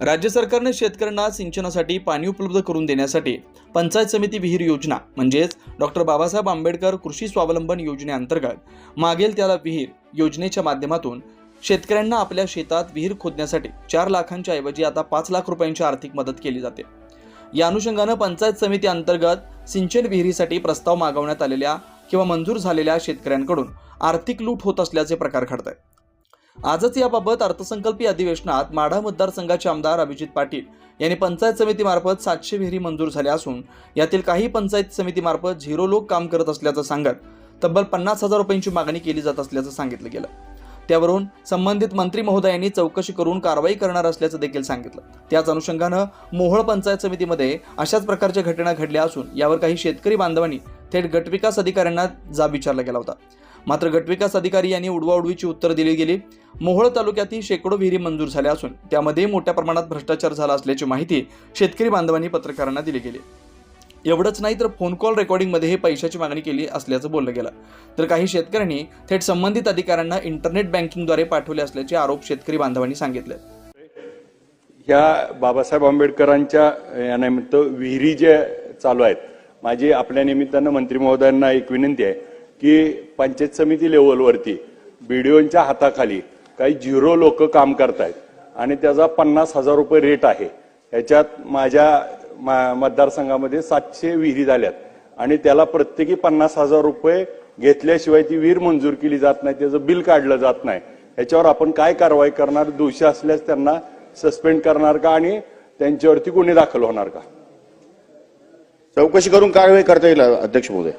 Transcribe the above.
राज्य सरकारने शेतकऱ्यांना सिंचनासाठी पाणी उपलब्ध करून देण्यासाठी पंचायत समिती विहीर योजना म्हणजेच डॉक्टर बाबासाहेब आंबेडकर कृषी स्वावलंबन योजनेअंतर्गत मागेल त्याला विहीर योजनेच्या माध्यमातून शेतकऱ्यांना आपल्या शेतात विहीर खोदण्यासाठी चार लाखांच्या ऐवजी आता पाच लाख रुपयांची आर्थिक मदत केली जाते. या अनुषंगानं पंचायत समिती अंतर्गत सिंचन विहिरीसाठी प्रस्ताव मागवण्यात आलेल्या किंवा मंजूर झालेल्या शेतकऱ्यांकडून आर्थिक लूट होत असल्याचे प्रकार घडत आहेत आजच याबाबत अर्थसंकल्पीय अधिवेशनात माढा मतदारसंघाचे आमदार अभिजित पाटील यांनी पंचायत समितीमार्फत सातशे विहिरी मंजूर झाल्या असून यातील काही पंचायत समितीमार्फत झिरो लोक काम करत असल्याचं सांगत तब्बल पन्नास हजार रुपयांची मागणी केली जात असल्याचं सांगितलं गेलं. त्यावरून संबंधित मंत्री महोदयांनी चौकशी करून कारवाई करणार असल्याचं देखील सांगितलं. त्याच अनुषंगानं मोहोळ पंचायत समितीमध्ये अशाच प्रकारच्या घटना घडल्या असून यावर काही शेतकरी बांधवांनी थेट गटविकास अधिकाऱ्यांना जाब विचारला गेला होता. मात्र गटविकास अधिकारी यांनी उडवाउडवीची उत्तर दिली गेली. मोहोळ तालुक्यातील शेकडो विहिरी मंजूर झाल्या असून त्यामध्ये मोठ्या प्रमाणात भ्रष्टाचार झाला असल्याची माहिती शेतकरी बांधवांनी पत्रकारांना दिली गेली. एवढंच नाही तर फोन कॉल रेकॉर्डिंगमध्ये हे पैशाची मागणी केली असल्याचं बोललं गेलं. तर काही शेतकऱ्यांनी थेट संबंधित अधिकाऱ्यांना इंटरनेट बँकिंगद्वारे पाठवले असल्याचे आरोप शेतकरी बांधवांनी सांगितले. ह्या बाबासाहेब आंबेडकरांच्या यानिमित्त विहिरी जे चालू आहेत माझी आपल्या निमित्तानं मंत्री महोदयांना एक विनंती आहे. की पंचायत समिती लेवलवरती बीडीओच्या हाताखाली काही झिरो लोक काम करतायत आणि त्याचा पन्नास हजार रुपये रेट आहे. ह्याच्यात माझ्या मा- मतदारसंघामध्ये सातशे विहिरी झाल्यात आणि त्याला प्रत्येकी पन्नास हजार रुपये घेतल्याशिवाय ती विहीर मंजूर केली जात नाही त्याचं बिल काढलं जात नाही. याच्यावर आपण काय कारवाई करणार दोषी असल्यास त्यांना सस्पेंड करणार का आणि त्यांच्यावरती गुन्हे दाखल होणार का? चौकशी करून कारवाई करता येईल अध्यक्ष महोदय.